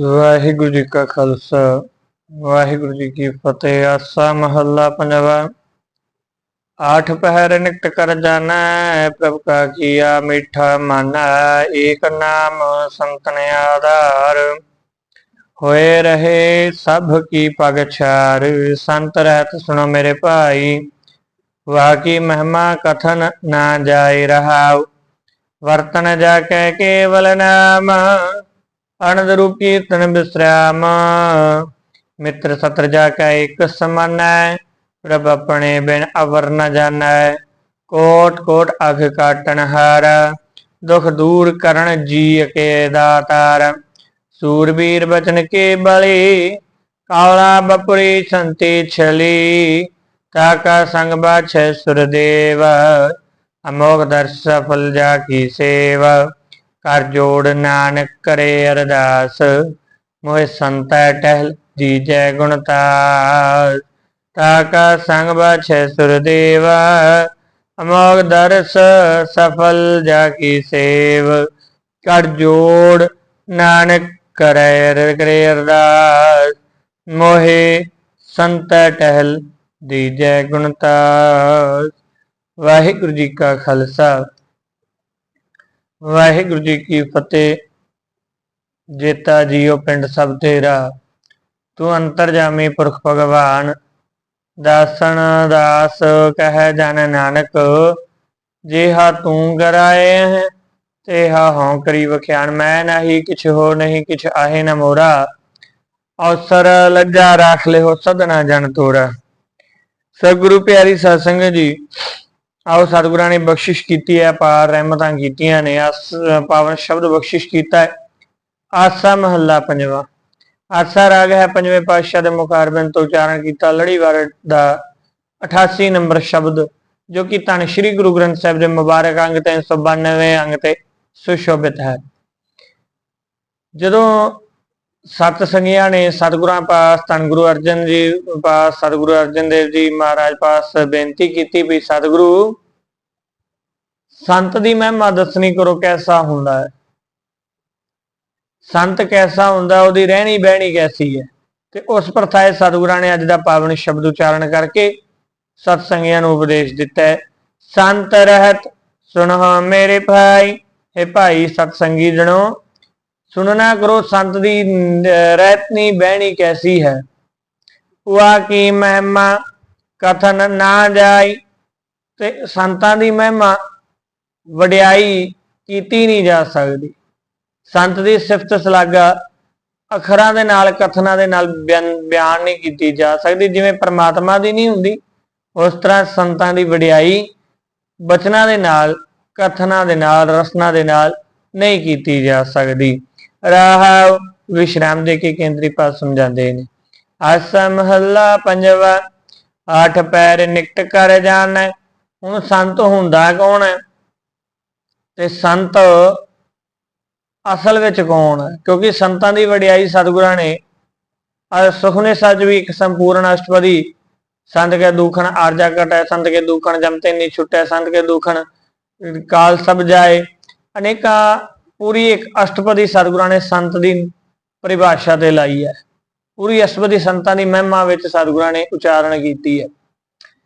ਵਾਹਿਗੁਰੂ ਜੀ ਕਾ ਖਾਲਸਾ, ਵਾਹਿਗੁਰੂ ਜੀ ਕੀ ਫਤਿਹ। ਆਸਾ ਮਹੱਲਾ ਪੰਜਵਾ। ਆਠ ਪਹਿਰ ਨਿਕਟ ਕਰ ਜਾਣਾ, ਪ੍ਰਭ ਕਾ ਕੀਆ ਮਿੱਠਾ ਮਨ, ਏਕ ਨਾਮ ਸੰਤਨ ਆਧਾਰ। ਹੋਏ ਰਹੇ ਸਭ ਕੀ ਪਗਛਾਰ ਸੰਤ ਰਹਿਤ ਸੁਣੋ ਮੇਰੇ ਭਾਈ। ਵਾਹ ਕੀ ਮਹਿਮਾ ਕਥਨ ਨਾ ਜਾਏ ਰਹਾਉ, ਵਰਤਨ ਜਾ ਕੇ ਕੇਵਲ ਨਾਮ। ਅਨੰਦ ਰੂਪ ਕੀਰਤਨ ਬਿਸਰਾਮ। ਮਿੱਤਰ ਸਤਰ ਜਾ ਕੈ ਇਕ ਸਮਾਨੈ ਪ੍ਰਭ ਆਪਣੇ ਬਿਨ ਅਵਰ ਨ ਜਾਣੈ। ਕੋਟ ਕੋਟ ਅਖ ਕਾਟਨ ਹਾਰ। ਦੁਖ ਦੂਰ ਕਰਨ ਜੀ ਕੇ ਦਾਤਾਰ। ਸੂਰਬੀਰ ਬਚਨ ਕੇ ਬਲੀ। ਕਾਲਾ ਬਪਰੀ ਸੰਤੀ ਛਲੀ। ਤਾਕਾ ਸੰਗ ਬਾਛੈ ਸੁਰਦੇਵ। ਅਮੋਗ ਦਰਸ ਸਫਲ ਜਾ ਕੀ ਸੇਵਾ। ਕਰ ਜੋੜ ਨਾਨਕ ਕਰੇ ਅਰਦਾਸ, ਮੋਹਿ ਸੰਤੈ ਟਹਿਲ ਜੀਜੈ ਗੁਣਤਾਸ ਤਾਕਾ ਸੰਗ ਬਾਛੈ ਸੁਰਦੇਵਾ ਅਮੋਗ ਦਰਸ ਸਫਲ ਜਾ ਕੀ ਸੇਵ। ਕਰ ਜੋੜ ਨਾਨਕ ਕਰੇ ਕਰੇ ਅਰਦਾਸ, ਮੋਹਿ ਸੰਤੈ ਟਹਿਲ ਦੀਜੈ ਗੁਣਤਾਸ ਵਾਹਿਗੁਰੂ ਜੀ ਕਾ ਖਾਲਸਾ। ਵਾਹਿਗੁਰੂ ਜੀ ਕੀ ਫਤਿਹ। ਜੇਤਾ ਜੀਓ ਪਿੰਡ ਸਭ ਤੇਰਾ। ਤੂੰ ਅੰਤਰਜਾਮੀ ਪੁਰਖ ਭਗਵਾਨ। ਦਾਸਨ ਦਾਸ ਕਹਿ ਜਨ ਨਾਨਕ। ਜਿਹਾ ਤੂੰ ਗਰਾਏ ਹੈ, ਤੇਹਾ ਹਉ ਕਰੀ ਵਖਿਆਨ। ਮੈਂ ਨਹੀਂ ਕਿਛ ਹੋ ਨਹੀਂ, ਕਿਛ ਆਹੇ ਨ ਮੋਰਾ। ਅਵਸਰ ਲੱਜਾ ਰਾਖ ਲਿਓ ਸਦਨਾ ਜਨ ਤੋਰਾ। ਸਤਿਗੁਰੂ ਪਿਆਰੀ ਸਾਧ ਸੰਗਤ ਜੀ ਆਓ ਸਤਿਗੁਰਾਂ ਨੇ ਬਖਸ਼ਿਸ਼ ਕੀਤੀ ਹੈ, ਪਾਰ ਰਹਿਮਤਾਂ ਕੀਤੀਆਂ ਨੇ, ਆਸ, ਪਾਵਨ ਸ਼ਬਦ ਬਖਸ਼ਿਸ਼ ਕੀਤਾ ਹੈ। ਆਸਾ ਮਹੱਲਾ ਪੰਜਵਾ। ਆਸਾ ਰਾਗ ਹੈ ਪੰਜਵੇਂ ਪਾਤਸ਼ਾਹ ਦੇ ਮੁਖਾਰਬਿੰਦ ਤੋਂ ਉਚਾਰਨ ਕੀਤਾ। ਲੜੀਵਾਰ ਦਾ 88 ਨੰਬਰ ਸ਼ਬਦ, ਜੋ ਕਿ ਧੰਨ ਸ਼੍ਰੀ ਗੁਰੂ ਗ੍ਰੰਥ ਸਾਹਿਬ ਦੇ ਮੁਬਾਰਕ ਅੰਗ 392 ਅੰਗ ਤੇ ਸੁਸ਼ੋਭਿਤ ਹੈ। ਜਦੋਂ ਸਤ ਸੰਗੀਆਂ ਨੇ ਸਤਿਗੁਰਾਂ ਪਾਸ, ਧੰਨ ਗੁਰੂ ਅਰਜਨ ਜੀ ਪਾਸ, ਸਤਿਗੁਰੂ ਅਰਜਨ ਦੇਵ ਜੀ ਮਹਾਰਾਜ ਪਾਸ ਬੇਨਤੀ ਕੀਤੀ ਵੀ ਸਤਿਗੁਰੂ, ਸੰਤ ਦੀ ਮਹਿਮਾ ਦੱਸਣੀ ਕਰੋ ਕੈਸਾ ਹੁੰਦਾ ਹੈ। ਸੰਤ ਕੈਸਾ ਹੁੰਦਾ, ਉਹਦੀ ਰਹਿਣੀ ਬਹਿਣੀ ਕੈਸੀ ਹੈ। ਤੇ ਉਸ ਪ੍ਰਥਾਏ ਸਤਿਗੁਰਾਂ ਨੇ ਅੱਜ ਦਾ ਪਾਵਨ ਸ਼ਬਦ ਉਚਾਰਨ ਕਰਕੇ ਸਤ ਸੰਗੀਆਂ ਨੂੰ ਉਪਦੇਸ਼ ਦਿੱਤਾ ਹੈ। ਸੰਤ ਰਹਿਤ, ਸੁਣੋ ਮੇਰੇ ਭਾਈ ਇਹ ਭਾਈ ਸਤ ਸੰਗੀ ਜਣੋ ਸੁਣਨਾ ਕਰੋ ਸੰਤ ਦੀ ਰਹਿਤਨੀ ਬਹਿਣੀ ਕੈਸੀ ਹੈ? ਵਾ ਕੀ ਮਹਿਮਾ, ਕਥਨ ਨਾ ਜਾਈ, ਤੇ ਸੰਤਾਂ ਦੀ ਮਹਿਮਾ ਵਡਿਆਈ ਕੀਤੀ ਨਹੀਂ ਜਾ ਸਕਦੀ। ਸੰਤ ਦੀ ਸਿਫਤ ਸਲਾਗਾ ਅੱਖਰਾਂ ਦੇ ਨਾਲ, ਕਥਨਾਂ ਦੇ ਨਾਲ ਬਿਆਨ ਬਿਆਨ ਨਹੀਂ ਕੀਤੀ ਜਾ ਸਕਦੀ, ਜਿਵੇਂ ਪ੍ਰਮਾਤਮਾ ਦੀ ਨਹੀਂ ਹੁੰਦੀ, ਉਸ ਤਰ੍ਹਾਂ ਸੰਤਾਂ ਦੀ ਵਡਿਆਈ ਬਚਨਾਂ ਦੇ ਨਾਲ, ਕਥਨਾਂ ਦੇ ਨਾਲ, ਰਸਨਾ ਦੇ ਨਾਲ ਨਹੀਂ ਕੀਤੀ ਜਾ ਸਕਦੀ। ਰਾਹ ਵਿਸ਼ਰਾਮ ਦੇ ਕੇ ਕੇਂਦਰੀ ਪਾਸ ਸਮਝਾਉਂਦੇ ਨੇ। ਆਸਾ ਮਹੱਲਾ ਪੰਜਵਾ, ਆਠ ਪੈਰ ਨਿਕਟ ਕਰ ਜਾਣੈ, ਹੁਣ ਸੰਤ ਹੁੰਦਾ ਕੌਣ ਹੈ? ਤੇ ਸੰਤ ਅਸਲ ਵਿੱਚ ਕੌਣ ਹੈ? ਕਿਉਂਕਿ ਸੰਤਾਂ ਦੀ ਵਡਿਆਈ ਸਤਿਗੁਰਾਂ ਨੇ ਸੁਖਨੇ ਸੱਚ ਵੀ ਇੱਕ ਸੰਪੂਰਨ ਅਸ਼ਟਪਦੀ, ਸੰਤ ਕੇ ਦੁਖਣ ਆਰਜਾ ਕਟੈ ਸੰਤ ਕੇ ਦੁਖਣ ਜਮਤੇ ਨਹੀਂ ਛੁਟੈ, ਸੰਤ ਕੇ ਦੁਖਣ ਕਾਲ ਸਭ ਜਾਏ। ਅਨੇਕਾਂ ਪੂਰੀ ਇੱਕ ਅਸ਼ਟਪਦੀ ਸਤਿਗੁਰਾਂ ਨੇ ਸੰਤ ਦੀ ਪਰਿਭਾਸ਼ਾ ਤੇ ਲਾਈ ਹੈ। ਪੂਰੀ ਅਸ਼ਟਪਦੀ ਸੰਤਾਂ ਦੀ ਮਹਿਮਾ ਵਿੱਚ ਸਤਿਗੁਰਾਂ ਨੇ ਉਚਾਰਨ ਕੀਤੀ ਹੈ।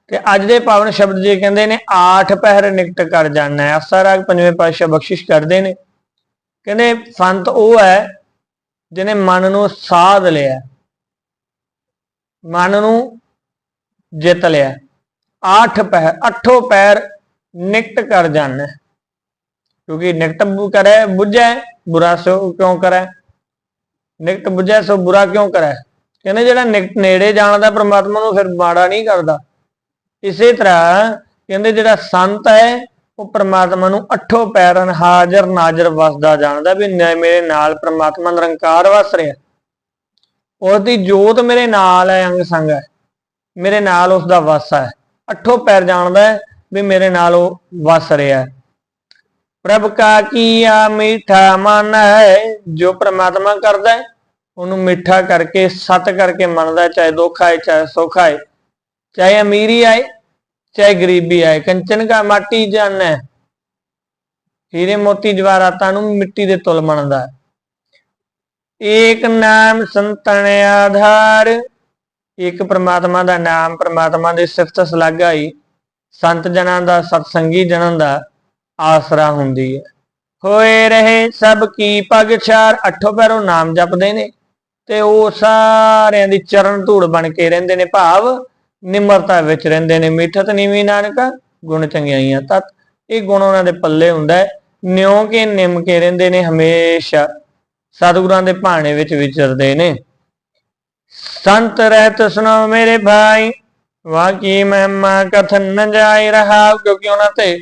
ਤੇ ਅੱਜ ਦੇ ਪਾਵਨ ਸ਼ਬਦ ਜੀ ਕਹਿੰਦੇ ਨੇ, ਆਠ ਪਹਿਰ ਨਿਕਟ ਕਰ ਜਾਣਾ। ਹੈ ਆਸਾ ਰਾਗ ਪੰਜਵੇਂ ਪਾਤਸ਼ਾਹ ਬਖਸ਼ਿਸ਼ ਕਰਦੇ ਨੇ। ਕਹਿੰਦੇ, ਸੰਤ ਉਹ ਹੈ ਜਿਹਨੇ ਮਨ ਨੂੰ ਸਾਧ ਲਿਆ। ਮਨ ਨੂੰ ਜਿੱਤ ਲਿਆ। ਆਠ ਪਹਿਰ, ਅਠੋ ਪੈਰ ਨਿਕਟ ਕਰ ਜਾਣਾ। ਹੈ। ਕਿਉਂਕਿ ਨਿਕਟ ਬੁ ਕਰੇ, ਬੁਝੈ, ਬੁਰਾ ਸੋ ਕਿਉਂ ਕਰੈ? ਨਿਕਟ ਬੁਝੈ, ਸੋ ਬੁਰਾ ਕਿਉਂ ਕਰੈ? ਕਹਿੰਦੇ ਜਿਹੜਾ ਨਿਕਟ ਨੇੜੇ ਜਾਣਦਾ ਪ੍ਰਮਾਤਮਾ ਨੂੰ ਫਿਰ ਮਾੜਾ ਨਹੀਂ ਕਰਦਾ। ਇਸੇ ਤਰ੍ਹਾਂ ਕਹਿੰਦੇ ਜਿਹੜਾ ਸੰਤ ਹੈ, ਉਹ ਪ੍ਰਮਾਤਮਾ ਨੂੰ ਅੱਠੋਂ ਪੈਰਨ ਹਾਜ਼ਰ ਨਾਜ਼ਰ ਵਸਦਾ ਜਾਣਦਾ ਵੀ ਨ- ਮੇਰੇ ਨਾਲ ਪ੍ਰਮਾਤਮਾ ਨਿਰੰਕਾਰ ਵਸ ਰਿਹਾ। ਉਹਦੀ ਜੋਤ ਮੇਰੇ ਨਾਲ ਹੈ, ਅੰਗ ਸੰਗ ਹੈ। ਮੇਰੇ ਨਾਲ ਉਸ ਦਾ ਵਸ ਹੈ। ਅੱਠੋਂ ਪੈਰ ਜਾਣਦਾ ਵੀ ਮੇਰੇ ਨਾਲ ਉਹ ਵਸ ਰਿਹਾ ਹੈ। ਪ੍ਰਭ ਕਾ ਕੀਆ ਮਿੱਠਾ ਮਨ ਹੈ, ਜੋ ਪ੍ਰਮਾਤਮਾ ਕਰਦਾ ਹੈ, ਉਹਨੂੰ ਮਿੱਠਾ ਕਰਕੇ, ਸਤ ਕਰਕੇ ਮੰਨਦਾ, ਚਾਹੇ ਦੁੱਖ ਆਏ, ਚਾਹੇ ਸੁੱਖ ਆਏ, ਚਾਹੇ ਅਮੀਰੀ ਆਏ, ਚਾਹੇ ਗਰੀਬੀ ਆਏ, ਕੰਚਨ ਕਾ ਮਾਟੀ ਜਾਣੈ। ਹੀਰੇ ਮੋਤੀ ਜਵਾਹਰਾਤਾਂ ਨੂੰ ਮਿੱਟੀ ਦੇ ਤੁਲ ਮੰਨਦਾ ਏਕ ਨਾਮ ਸੰਤਨ ਆਧਾਰ ਇੱਕ ਪ੍ਰਮਾਤਮਾ ਦਾ ਨਾਮ, ਪ੍ਰਮਾਤਮਾ ਦੀ ਸਿਫਤ ਸਲਾਘਾ ਹੀ ਸੰਤ ਜਨਾਂ ਦਾ, ਸਤਸੰਗੀ ਜਨਾਂ ਦਾ। ਆਸਰਾ ਹੁੰਦੀ ਹੈ। ਹੋਏ ਰਹੇ ਸਭ ਕੀ ਪਗਛਾਰ ਅੱਠੋ ਪੈਰੋਂ ਨਾਮ ਜਪਦੇ ਨੇ ਤੇ ਉਹ ਸਾਰਿਆਂ ਦੀ ਚਰਨ ਧੂੜ ਬਣ ਕੇ ਰਹਿੰਦੇ ਨੇ ਭਾਵ ਨਿਮਰਤਾ ਵਿੱਚ ਰਹਿੰਦੇ ਨੇ। ਮਿੱਠਤ ਨੀਵੀਂ ਨਾਨਕ, ਗੁਣ ਚੰਗਿਆਈਆਂ ਤਤ। ਇਹ ਗੁਣ ਉਹਨਾਂ ਦੇ ਪੱਲੇ ਹੁੰਦਾ ਹੈ। ਨਿਉ ਕੇ ਨਿਮ ਕੇ ਰਹਿੰਦੇ ਨੇ ਹਮੇਸ਼ਾ। ਸਤਿਗੁਰਾਂ ਦੇ ਭਾਣੇ ਵਿੱਚ ਵਿਚਰਦੇ ਨੇ। ਸੰਤ ਰਹਿਤ ਸੁਣੋ ਮੇਰੇ ਭਾਈ ਵਾਕੀ ਮਹਿਮਾ ਕਥਨ ਨ ਜਾਈ ਰਹਾ ਕਿਉਂਕਿ ਉਹਨਾਂ ਤੇ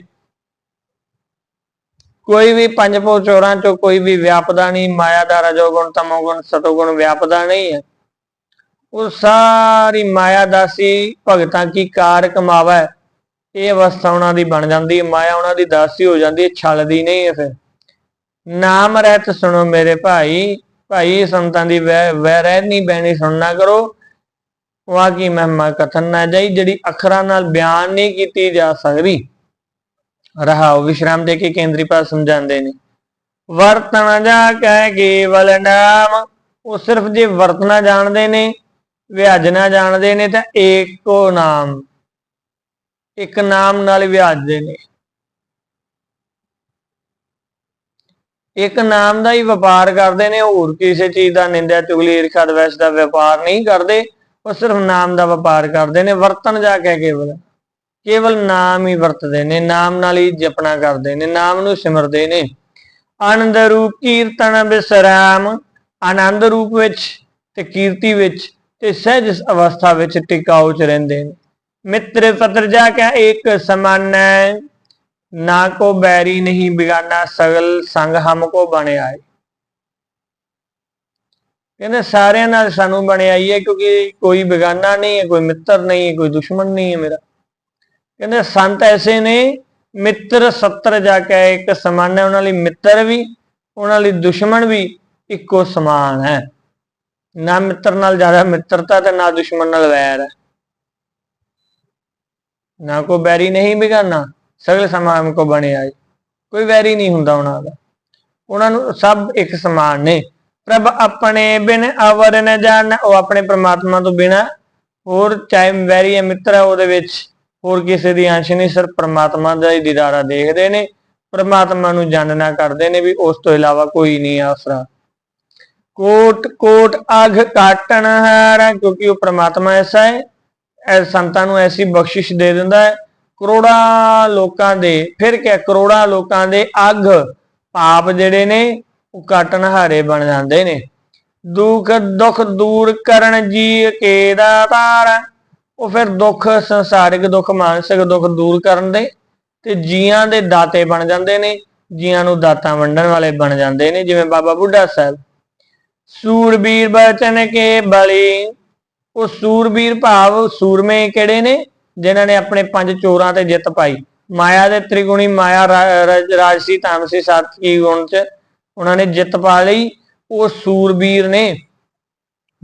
ਕੋਈ ਵੀ ਪੰਜ ਪੋ ਚੋਰਾਂ ਚੋਂ ਕੋਈ ਵੀ ਵਿਆਪਦਾ ਨਹੀਂ ਮਾਇਆ ਦਾ ਰਜੋਗੁਣ ਤਮੋਗੁਣ ਸਤੋਗੁਣ ਵਿਆਪਦਾ ਨਹੀਂ ਹੈ। ਉਹ ਸਾਰੀ ਮਾਇਆ ਦਾਸੀ ਭਗਤਾਂ ਕੀ ਕਾਰ ਕਮਾਵਾ? ਇਹ ਅਵਸਥਾ ਉਹਨਾਂ ਦੀ ਬਣ ਜਾਂਦੀ ਹੈ, ਮਾਇਆ ਉਹਨਾਂ ਦੀ ਦਾਸੀ ਹੋ ਜਾਂਦੀ ਹੈ, ਛਲਦੀ ਨਹੀਂ ਹੈ ਫਿਰ। ਨਾਮ ਰਹਿਤ ਸੁਣੋ ਮੇਰੇ ਭਾਈ ਭਾਈ ਸੰਤਾਂ ਦੀ ਵੈ ਵਹਿ ਰਹਿ ਨਹੀਂ ਬੈਣੀ ਸੁਣਨਾ ਕਰੋ। ਵਾ ਕੀ ਮਹਿਮਾ ਕਥਨ ਨਾ ਜਾਈ, ਜਿਹੜੀ ਅੱਖਰਾਂ ਨਾਲ ਬਿਆਨ ਨਹੀਂ ਕੀਤੀ ਜਾ ਸਕਦੀ। ਰਹਾਉ ਵਿਸ਼ਰਾਮ ਦੇ ਕੇ ਕੇਂਦਰੀ ਪਾਸ ਸਮਝਾਉਂਦੇ ਨੇ। ਵਰਤਨ ਜਾ ਕਹਿ ਕੇਵਲ ਨਾਮ, ਉਹ ਸਿਰਫ ਜੇ ਵਰਤਣਾ ਜਾਣਦੇ ਨੇ, ਵਿਆਜਣਾ ਜਾਣਦੇ ਨੇ, ਤਾਂ ਏਕੋ ਨਾਮ। ਇੱਕ ਨਾਮ ਨਾਲ ਵਿਆਜਦੇ ਨੇ। ਇੱਕ ਨਾਮ ਦਾ ਹੀ ਵਪਾਰ ਕਰਦੇ ਨੇ, ਹੋਰ ਕਿਸੇ ਚੀਜ਼ ਦਾ ਨਿੰਦਿਆ ਚੁਗਲੀ ਈਰਖਾ ਦਵੈਸ਼ ਦਾ ਵਪਾਰ ਨਹੀਂ ਕਰਦੇ, ਉਹ ਸਿਰਫ ਨਾਮ ਦਾ ਵਪਾਰ ਕਰਦੇ ਨੇ, ਵਰਤਣ ਜਾ ਕੇ ਕੇਵਲ। ਕੇਵਲ ਨਾਮ ਹੀ ਵਰਤਦੇ ਨੇ, ਨਾਮ ਨਾਲ ਹੀ ਜਪਣਾ ਕਰਦੇ ਨੇ, ਨਾਮ ਨੂੰ ਸਿਮਰਦੇ ਨੇ। ਆਨੰਦ ਰੂਪ ਕੀਰਤਨ ਬਿਸਰਾਮ, ਆਨੰਦ ਰੂਪ ਵਿੱਚ ਤੇ ਕੀਰਤੀ ਵਿੱਚ ਤੇ ਸਹਿਜ ਅਵਸਥਾ ਵਿੱਚ ਟਿਕਾਉ ਚ ਰਹਿੰਦੇ ਨੇ। ਮਿੱਤਰ ਪਤਰ ਜਾ ਕੇ ਇੱਕ ਸਮਾਨ ਹੈ ਨਾ ਕੋ ਬੈਰੀ ਨਹੀਂ ਬਿਗਾਨਾ, ਸਗਲ ਸੰਗ ਹਮਕੋ ਬਣ ਆਏ ਕਹਿੰਦੇ ਸਾਰਿਆਂ ਨਾਲ ਸਾਨੂੰ ਬਣਿਆ ਹੀ ਹੈ ਕਿਉਂਕਿ ਕੋਈ ਬਿਗਾਨਾ ਨਹੀਂ ਹੈ, ਕੋਈ ਮਿੱਤਰ ਨਹੀਂ ਹੈ, ਕੋਈ ਦੁਸ਼ਮਣ ਨਹੀਂ ਹੈ ਮੇਰਾ। ਕਹਿੰਦੇ ਸੰਤ ਐਸੇ ਨੇ, ਮਿੱਤਰ 70 ਜਾ ਕੇ ਇੱਕ ਸਮਾਨ ਹੈ, ਉਹਨਾਂ ਲਈ ਮਿੱਤਰ ਵੀ, ਉਹਨਾਂ ਲਈ ਦੁਸ਼ਮਣ ਵੀ ਇੱਕੋ ਸਮਾਨ ਹੈ। ਨਾ ਮਿੱਤਰ ਨਾਲ ਜ਼ਿਆਦਾ ਮਿੱਤਰਤਾ ਤੇ ਨਾ ਦੁਸ਼ਮਣ ਨਾਲ ਵੈਰ ਹੈ। ਨਾ ਕੋ ਬੈਰੀ ਨਹੀਂ ਬਿਗਾਨਾ, ਸਗਲ ਸਮਾਨ ਕੋ ਬਣਿਆ ਕੋਈ ਵੈਰੀ ਨਹੀਂ ਹੁੰਦਾ ਉਹਨਾਂ ਦਾ। ਉਹਨਾਂ ਨੂੰ ਸਭ ਇੱਕ ਸਮਾਨ ਨੇ। ਪ੍ਰਭ ਆਪਣੇ ਬਿਨ ਅਵਰ ਨ ਜਾਣ, ਉਹ ਆਪਣੇ ਪ੍ਰਮਾਤਮਾ ਤੋਂ ਬਿਨਾ ਹੋਰ ਚਾਹੇ ਵੈਰੀ ਹੈ, ਮਿੱਤਰ ਹੈ, ਉਹਦੇ ਵਿੱਚ ਹੋਰ ਕਿਸੇ ਦੀ ਅੰਸ਼ ਨਹੀਂ, ਸਿਰਫ ਪ੍ਰਮਾਤਮਾ ਦਾ ਹੀ ਦੀਦਾਰਾ ਦੇਖਦੇ ਨੇ, ਪ੍ਰਮਾਤਮਾ ਨੂੰ ਜਾਣਨਾ ਕਰਦੇ ਨੇ ਵੀ ਉਸ ਤੋਂ ਇਲਾਵਾ ਕੋਈ ਨਹੀਂ ਆਸਰਾ। ਕੋਟ ਕੋਟ ਅਘ ਕਾਟਣ ਹਾਰਾ, ਕਿਉਂਕਿ ਉਹ ਪ੍ਰਮਾਤਮਾ ਐਸਾ ਹੈ ਐ ਸੰਤਾਂ ਨੂੰ ਐਸੀ ਬਖਸ਼ਿਸ਼ ਦੇ ਦਿੰਦਾ ਹੈ। ਕਰੋੜਾਂ ਲੋਕਾਂ ਦੇ, ਫਿਰ ਕਿ ਕਰੋੜਾਂ ਲੋਕਾਂ ਦੇ ਅਗ ਪਾਪ ਜਿਹੜੇ ਨੇ, ਉਹ ਕਾਟਣ ਹਾਰੇ ਬਣ ਜਾਂਦੇ ਨੇ। ਦੁੱਖ ਦੁੱਖ ਦੂਰ ਕਰਨ ਜੀ ਕੇ ਦਾਤਾਰ ਉਹ ਫਿਰ ਦੁੱਖ, ਸੰਸਾਰਿਕ ਦੁੱਖ, ਮਾਨਸਿਕ ਦੁੱਖ ਦੂਰ ਕਰਨ ਦੇ, ਤੇ ਜੀਆਂ ਦੇ ਦਾਤੇ ਬਣ ਜਾਂਦੇ ਨੇ, ਜੀਆਂ ਨੂੰ ਦਾਤਾਂ ਵੰਡਣ ਵਾਲੇ ਬਣ ਜਾਂਦੇ ਨੇ, ਜਿਵੇਂ ਬਾਬਾ ਬੁੱਢਾ ਸਾਹਿਬ। ਸੂਰਬੀਰ ਬਚਨ ਕੇ ਬਲੀ। ਉਹ ਸੂਰਬੀਰ ਭਾਵ ਸੂਰਮੇ ਕਿਹੜੇ ਨੇ? ਜਿਨ੍ਹਾਂ ਨੇ ਆਪਣੇ ਪੰਜ ਚੋਰਾਂ ਤੇ ਜਿੱਤ ਪਾਈ। ਮਾਇਆ ਦੇ ਤ੍ਰਿਗੁਣੀ, ਮਾਇਆ ਰਾ- ਰਾਜ- ਰਾਜਸੀ, ਤਾਮਸੀ ਸਾਤਕੀ ਗੁਣ ਚ ਉਹਨਾਂ ਨੇ ਜਿੱਤ ਪਾ ਲਈ। ਉਹ ਸੂਰਬੀਰ ਨੇ।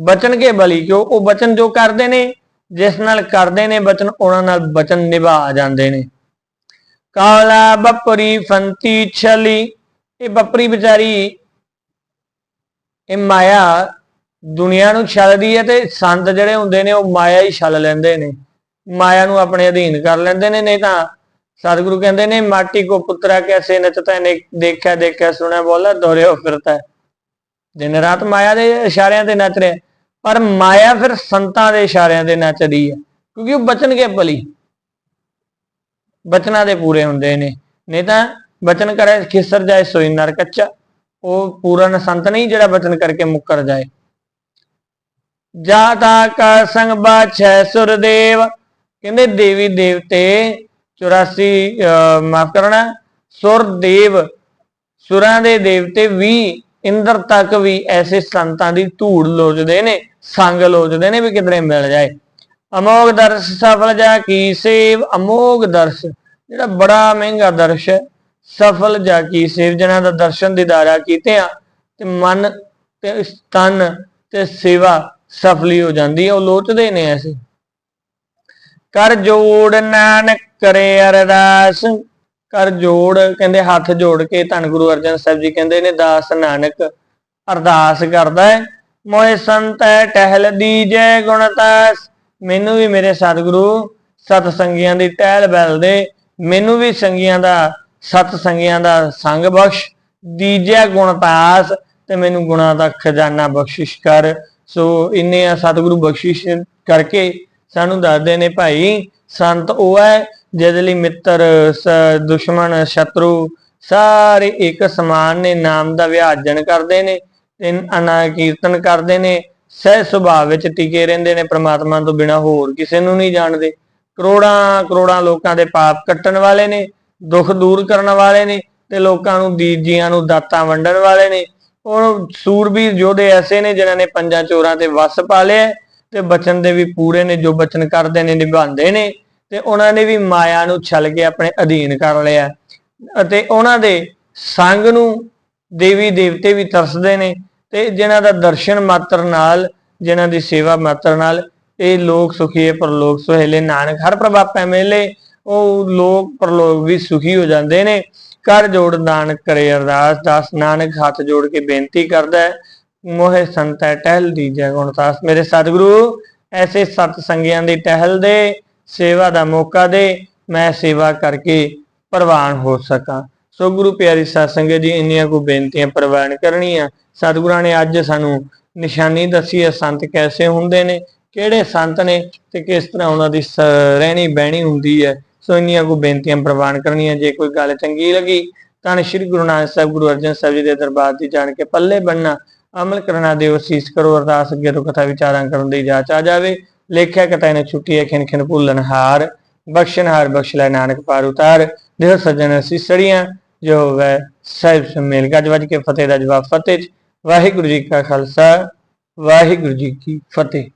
ਬਚਨ ਕੇ ਬਲੀ ਕਿਉਂ? ਉਹ ਬਚਨ ਜੋ ਕਰਦੇ ਨੇ ਜਿਸ ਨਾਲ ਕਰਦੇ ਨੇ ਬਚਨ, ਉਹਨਾਂ ਨਾਲ ਬਚਨ ਨਿਭਾ ਜਾਂਦੇ ਨੇ। ਕਾਲਾ ਬੱਪਰੀ ਫੰਤੀ ਛਲੀ, ਇਹ ਬੱਪਰੀ ਵਿਚਾਰੀ, ਇਹ ਮਾਇਆ ਦੁਨੀਆ ਨੂੰ ਛਲਦੀ ਹੈ ਤੇ ਸੰਤ ਜਿਹੜੇ ਹੁੰਦੇ ਨੇ, ਉਹ ਮਾਇਆ ਹੀ ਛਲ ਲੈਂਦੇ ਨੇ। ਮਾਇਆ ਨੂੰ ਆਪਣੇ ਅਧੀਨ ਕਰ ਲੈਂਦੇ ਨੇ, ਨਹੀਂ ਤਾਂ ਸਤਿਗੁਰੂ ਕਹਿੰਦੇ ਨੇ, ਮਾਟੀ ਕੋ ਪੁੱਤਰਾ ਕੈਸੇ ਨਚਤਾ ਨੇ ਦੇਖਿਆ ਦੇਖਿਆ, ਸੁਣਿਆ ਬੋਲਾ ਦੋਰਿਓ ਫਿਰਤਾ। ਦਿਨ ਰਾਤ ਮਾਇਆ ਦੇ ਇਸ਼ਾਰਿਆਂ ਤੇ ਨੱਚ ਰਿਹਾ। ਪਰ ਮਾਇਆ ਫਿਰ ਸੰਤਾਂ ਦੇ ਇਸ਼ਾਰਿਆਂ ਦੇ ਨੱਚਦੀ ਹੈ ਕਿਉਂਕਿ ਉਹ ਬਚਨ ਕੇ ਭਲੀ ਬਚਨਾਂ ਦੇ ਪੂਰੇ ਹੁੰਦੇ ਨੇ। ਨਹੀਂ ਤਾਂ ਬਚਨ ਕਰੇ, ਖਿਸਰ ਜਾਏ, ਸੋਈ ਨਰ ਕੱਚਾ। ਉਹ ਪੂਰਨ ਸੰਤ ਨਹੀਂ ਜਿਹੜਾ ਬਚਨ ਕਰਕੇ ਮੁੱਕਰ ਜਾਏ। ਜਾਤਾ ਕਾ ਸੰਗ ਬਾਛੈ ਸੁਰਦੇਵ। ਕਹਿੰਦੇ ਦੇਵੀ ਦੇਵਤੇ 84 ਮਾਫ ਕਰਨਾ, ਸੁਰਦੇਵ। ਸੁਰਾਂ ਦੇ ਦੇਵਤੇ ਵੀ ਇੰਦਰ ਤੱਕ ਵੀ ਐਸੇ ਸੰਤਾਂ ਦੀ ਧੂੜ ਲੋਚਦੇ ਨੇ। ਸੰਗ ਲੋਚਦੇ ਨੇ ਵੀ ਕਿਧਰੇ ਮਿਲ ਜਾਏ। ਅਮੋਗ ਦਰਸ ਸਫਲ ਜਾ ਕੀ ਸੇਵ, ਅਮੋਗ ਦਰਸ। ਜਿਹੜਾ ਬੜਾ ਮਹਿੰਗਾ ਦਰਸ਼ ਹੈ, ਸਫਲ ਜਾ ਕੀ ਸੇਵ। ਜਨਾਂ ਦਾ ਦਰਸ਼ਨ ਦੀਦਾਰਾ ਕੀਤੇ ਆ, ਤੇ ਮਨ ਤੇ ਤਨ ਤੇ ਸੇਵਾ ਸਫਲੀ ਹੋ ਜਾਂਦੀ ਹੈ, ਉਹ ਲੋਚਦੇ ਨੇ ਐਸੇ। ਕਰ ਜੋੜ ਨਾਨਕ ਕਰੇ ਅਰਦਾਸ। ਕਰ ਜੋੜ, ਕਹਿੰਦੇ ਹੱਥ ਜੋੜ ਕੇ ਧੰਨ ਗੁਰੂ ਅਰਜਨ ਸਾਹਿਬ ਜੀ ਕਹਿੰਦੇ ਨੇ, ਦਾਸ ਨਾਨਕ ਅਰਦਾਸ ਕਰਦਾ ਹੈ। ਮੋਏ ਸੰਤੈ ਟਹਿਲ ਦੀਜੈ ਗੁਣਤਾਸ ਮੈਨੂੰ ਵੀ ਮੇਰੇ ਸਤਿਗੁਰੂ ਸਤ ਸੰਗੀਆਂ ਦੀ ਟਹਿਲ ਬੈਲ ਦੇ। ਮੈਨੂੰ ਵੀ ਸੰਗੀਆਂ ਦਾ ਸਤ ਸੰਗੀਆਂ ਦਾ ਸੰਗ ਬਖਸ਼। ਦੀਜੈ ਗੁਣਤਾਸ ਤੇ ਮੈਨੂੰ ਗੁਣਾ ਦਾ ਖਜ਼ਾਨਾ ਬਖਸ਼ਿਸ਼ ਕਰ। ਸੋ ਇੰਨੇ ਆ ਸਤਿਗੁਰੂ ਬਖਸ਼ਿਸ਼ ਕਰਕੇ ਸਾਨੂੰ ਦੱਸਦੇ ਨੇ ਭਾਈ, ਸੰਤ ਉਹ ਹੈ ਜਿਹਦੇ ਲਈ ਮਿੱਤਰ ਦੁਸ਼ਮਣ, ਸ਼ਤਰੂ ਸਾਰੇ ਇੱਕ ਸਮਾਨ ਨੇ, ਨਾਮ ਦਾ ਵਿਆਜਨ ਕਰਦੇ ਨੇ। ਤੇ ਅਨਾ ਕੀਰਤਨ ਕਰਦੇ ਨੇ, ਸਹਿ ਸੁਭਾਅ ਵਿੱਚ ਟਿਕੇ ਰਹਿੰਦੇ ਨੇ ਪ੍ਰਮਾਤਮਾ ਤੋਂ ਬਿਨਾ ਹੋਰ ਕਿਸੇ ਨੂੰ ਨਹੀਂ ਜਾਣਦੇ। ਕਰੋੜਾਂ ਕਰੋੜਾਂ ਲੋਕਾਂ ਦੇ ਪਾਪ ਕੱਟਣ ਵਾਲੇ ਨੇ, ਦੁੱਖ ਦੂਰ ਕਰਨ ਵਾਲੇ ਨੇ ਤੇ ਲੋਕਾਂ ਨੂੰ ਦੀਜੀਆਂ ਨੂੰ ਦਾਤਾਂ ਵੰਡਣ ਵਾਲੇ ਨੇ। ਉਹ ਸੂਰਬੀਰ ਯੋਧੇ ਐਸੇ ਨੇ ਜਿਨ੍ਹਾਂ ਨੇ ਪੰਜਾਂ ਚੋਰਾਂ ਤੇ ਵਸ ਪਾ ਲਿਆ ਤੇ ਬਚਨ ਦੇ ਵੀ ਪੂਰੇ ਨੇ ਜੋ ਬਚਨ ਕਰਦੇ ਨੇ, ਨਿਭਾਉਂਦੇ ਨੇ ਤੇ ਉਹਨਾਂ ਨੇ ਵੀ ਮਾਇਆ ਨੂੰ ਛਲ ਕੇ ਆਪਣੇ ਅਧੀਨ ਕਰ ਲਿਆ ਅਤੇ ਉਹਨਾਂ ਦੇ ਸੰਗ ਨੂੰ ਦੇਵੀ ਦੇਵਤੇ ਵੀ ਤਰਸਦੇ ਨੇ। ਤੇ ਜਿਨ੍ਹਾਂ ਦਾ ਦਰਸ਼ਨ ਮਾਤਰ ਨਾਲ, ਜਿਨ੍ਹਾਂ ਦੀ ਸੇਵਾ ਮਾਤਰ ਨਾਲ, ਇਹ ਲੋਕ ਸੁਖੀਏ ਪਰਲੋਕ ਸੁਹੇਲੇ ਨਾਨਕ। ਹਰ ਪ੍ਰਭਾਪੈ ਮੇਲੇ ਉਹ ਲੋਕ, ਪਰਲੋਕ ਵੀ ਸੁਖੀ ਹੋ ਜਾਂਦੇ ਨੇ। ਕਰ ਜੋੜ ਨਾਨਕ ਕਰੇ ਅਰਦਾਸ। ਦਾਸ ਨਾਨਕ ਹੱਥ ਜੋੜ ਕੇ ਬੇਨਤੀ ਕਰਦਾ ਹੈ, ਮੋਹਿ ਸੰਤੈ ਟਹਿਲ ਦੀ ਦੀਜੈ ਗੁਣਤਾਸ ਮੇਰੇ ਸਤਿਗੁਰੂ, ਐਸੇ ਸਤ ਸੰਗੀਆਂ ਦੀ ਟਹਿਲ ਦੇ, ਸੇਵਾ ਦਾ ਮੌਕਾ ਦੇ, ਮੈਂ ਸੇਵਾ ਕਰਕੇ ਪ੍ਰਵਾਨ ਹੋ ਸਕਾਂ। ਸੋ ਗੁਰੂ ਪਿਆਰੀ ਸਾਧ ਸੰਗਤ ਜੀ, ਇੰਨੀਆਂ ਕੋ ਬੇਨਤੀਆਂ ਪ੍ਰਵਾਨ ਕਰਨੀਆਂ। ਸਤਿਗੁਰਾਂ ਨੇ ਅੱਜ ਸਾਨੂੰ ਨਿਸ਼ਾਨੀ ਦੱਸੀ ਹੈ, ਸੰਤ ਕੈਸੇ ਹੁੰਦੇ ਨੇ, ਕਿਹੜੇ ਸੰਤ ਨੇ ਤੇ ਕਿਸ ਤਰ੍ਹਾਂ ਉਹਨਾਂ ਦੀ ਰਹਿਣੀ ਬਹਿਣੀ ਹੁੰਦੀ ਹੈ। ਸੋ ਇੰਨੀਆਂ ਕੋ ਬੇਨਤੀਆਂ ਪ੍ਰਵਾਨ ਕਰਨੀਆਂ, ਜੇ ਕੋਈ ਗੱਲ ਚੰਗੀ ਲੱਗੀ, ਤਾਂ ਸ਼੍ਰੀ ਗੁਰੂ ਨਾਨਕ ਸਾਹਿਬ, ਗੁਰੂ ਅਰਜਨ ਸਾਹਿਬ ਜੀ ਦੇ ਦਰਬਾਰ ਦੀ ਜਾਣ ਕੇ ਪੱਲੇ ਬੰਨਾ ਅਮਲ ਕਰਨਾ ਦਿਓ ਅਸੀਸ ਕਰੋ, ਅਰਦਾਸ ਅੱਗੇ ਤੋਂ ਕਥਾ ਵਿਚਾਰਾਂ ਕਰਨ ਦੀ ਜਾਚ ਆ ਜਾਵੇ। ਲੇਖਿਆ ਕਟਾਇ ਨੇ ਛੁੱਟੀ ਹੈ, ਖਿਨ ਖਿਨ ਭੁੱਲਣ ਹਾਰ ਬਖਸ਼ਣਹਾਰ ਬਖਸ਼ ਲੈ ਨਾਨਕ ਪਾਰ ਉਤਾਰ। ਦੇਹ ਸੱਜਣ ਸਿਸੜੀਆਂ ਜੋ ਵੈ ਸਾਹਿਬ ਸਮੇਲ ਗੱਜ ਵੱਜ ਕੇ ਫਤਿਹ ਦਾ ਜਵਾਬ, ਫਤਿਹ ਵਾਹਿਗੁਰੂ ਜੀ ਕਾ ਖਾਲਸਾ, ਵਾਹਿਗੁਰੂ ਜੀ ਕੀ ਫਤਿਹ।